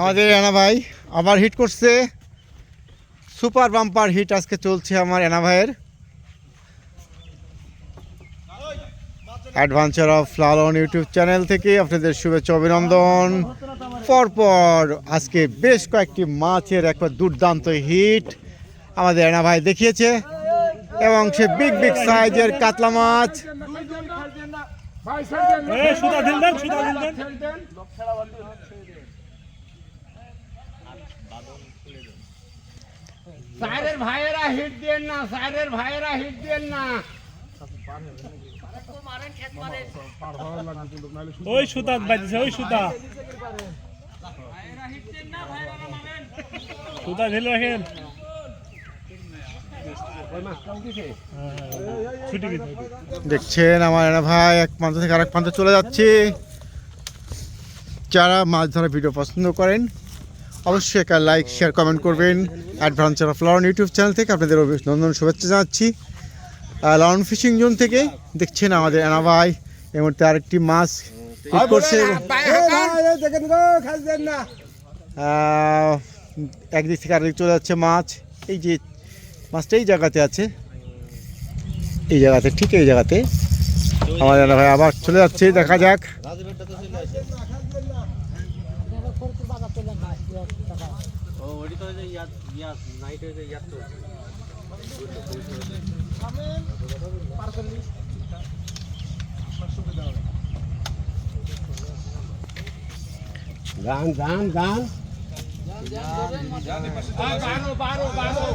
আমাদের এনা ভাই আবার হিট করছে। সুপার বাম্পার হিট আজকে চলছে আমার এনা ভাইয়ের। Adventure of Lalon YouTube channel থেকে আপনাদের শুভেচ্ছা অভিনন্দন। পরপর আজকে বেশ কয়েকটি মাছের একবার দুর্দান্ত হিট আমাদের এনা ভাই দেখিয়েছে। এবং সে বিগ বিগ সাইজের কাতলা মাছ। দেন সাইরের ভাইয়েরা হিট দেন না সাইরের ভাইয়েরা হিট দেন না। ওই সুতা বাজছে ওই সুতা। সুতা ঢেলে রাখেন। দেখছেন আমার ভাই এক প্রান্ত থেকে আরেক প্রান্তে চলে যাচ্ছে। যারা মাছ ধরা ভিডিও পছন্দ করেন অবশ্যই একটা লাইক শেয়ার কমেন্ট করবেন। Adventure of Lalon YouTube channel থেকে আপনাদের অভিনন্দন শুভেচ্ছা জানাচ্ছি। লরন ফিশিং জোন থেকে দেখছেন আমাদের এনা ভাই এই মুহূর্তে আরেকটি মাছ করছে। একদিক থেকে আরেক চলে যাচ্ছে মাছ। এই যে মাছটা এই জায়গাতে আছে। এই জায়গাতে ঠিক এই জায়গাতে। আমাদের ভাই আবার চলে যাচ্ছে দেখা যাক। গান গান গান। বারো বারো বারো।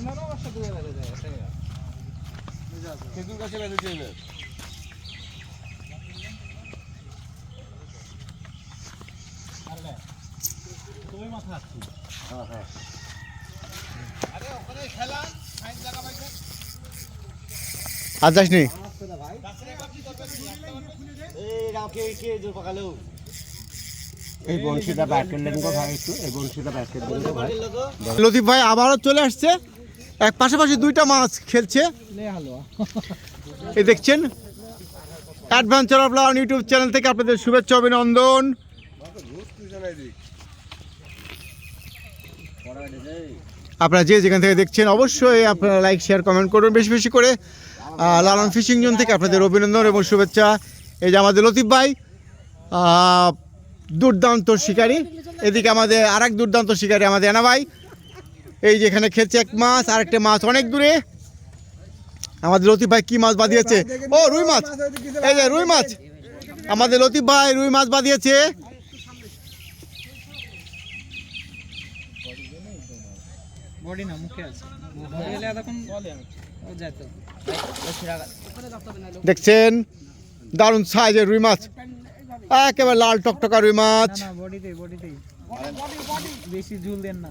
বারো আর যাসনি এই বংশীটা ব্যাট করলেন গো ভাই একটু এই বংশীটা ব্যাট করলেন গো ভাই। লতিফ ভাই আবারও চলে আসছে। এক পাশাপাশি দুইটা মাছ খেলছে। এই দেখছেন? Adventure of Lalon YouTube channel থেকে আপনাদের শুভেচ্ছা, অভিনন্দন। আপনারা যে যেখান থেকে দেখছেন, অবশ্যই আপনারা লাইক শেয়ার কমেন্ট করবেন বেশি বেশি করে। লালন ফিশিং জোন থেকে আপনাদের অভিনন্দন এবং শুভেচ্ছা। এই যে আমাদের লতিফ ভাই দুর্দান্ত শিকারী। এদিকে আমাদের আর এক দুর্দান্ত শিকারী আমাদের এনা ভাই। এই যে এখানে খেলছে এক মাছ আর একটা মাছ অনেক দূরে। আমাদের লতিফ ভাই কি মাছ বাঁধিয়েছে? ও রুই মাছ। এই যে রুই মাছ। আমাদের লতিফ ভাই রুই মাছ বাঁধিয়েছে। বডি না মুখে আছে। দেখছেন? দারুণ সাইজের রুই মাছ। একেবারে লাল টকটকা রুই মাছ। বেশি ঝুল দেন না।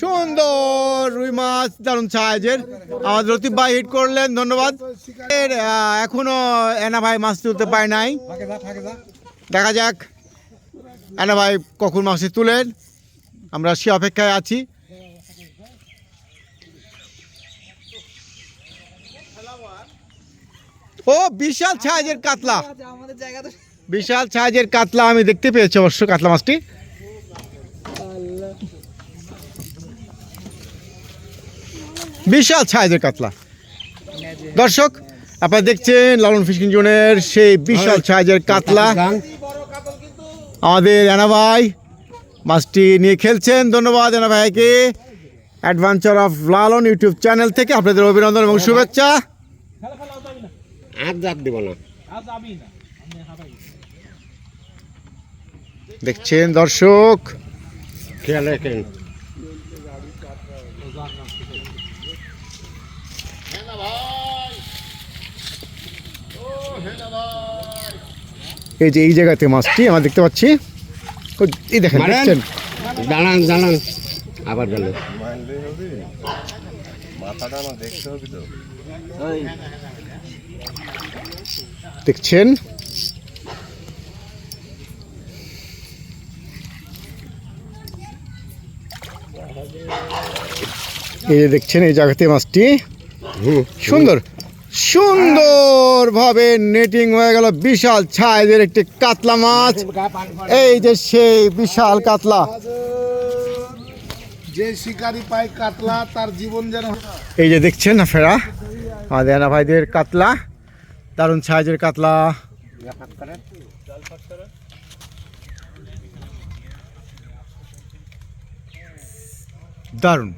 সুন্দর রুই মাছ দারুণ সাইজের আমাদের লতিফ ভাই হিট করলেন ধন্যবাদ। এর, এখনও এনা ভাই মাছ তুলতে পায় নাই। দেখা যাক এনা ভাই কখন মাছটি তুলেন। আমরা সে অপেক্ষায় আছি। ও বিশাল সাইজের কাতলা। বিশাল সাইজের কাতলা আমি দেখতে পেয়েছি অবশ্য কাতলা মাছটি। বিশাল সাইজের কাতলা। দর্শক আপনারা দেখছেন লালন ফিশিং জোনের সেই বিশাল সাইজের কাতলা। আমাদের এনা ভাই মাছটি নিয়ে খেলছেন। ধন্যবাদ এনা ভাইকে। Adventure of Lalon YouTube channel থেকে আপনাদের অভিনন্দন এবং শুভেচ্ছা। দেখছেন দর্শক। খেয়াল রাখেন। এই যে এই জায়গাতে মাছটি আমরা দেখতে পাচ্ছি। এই দেখেন দেখছেন? দাঁড়ান দাঁড়ান। আবার গেল দেখছেন? এই যে দেখছেন এই জায়গাতে মাছটি। সুন্দর। সুন্দরভাবে নেটিং হয়ে গেল। বিশাল ছাইজের একটি কাতলা মাছ। এই যে সেই বিশাল কাতলা। যে শিকারি পায় কাতলা তার জীবন যেন এই যে দেখছেন ফেরা? আমাদের আনা ভাইদের কাতলা দারুণ সাইজের কাতলা। দারুণ।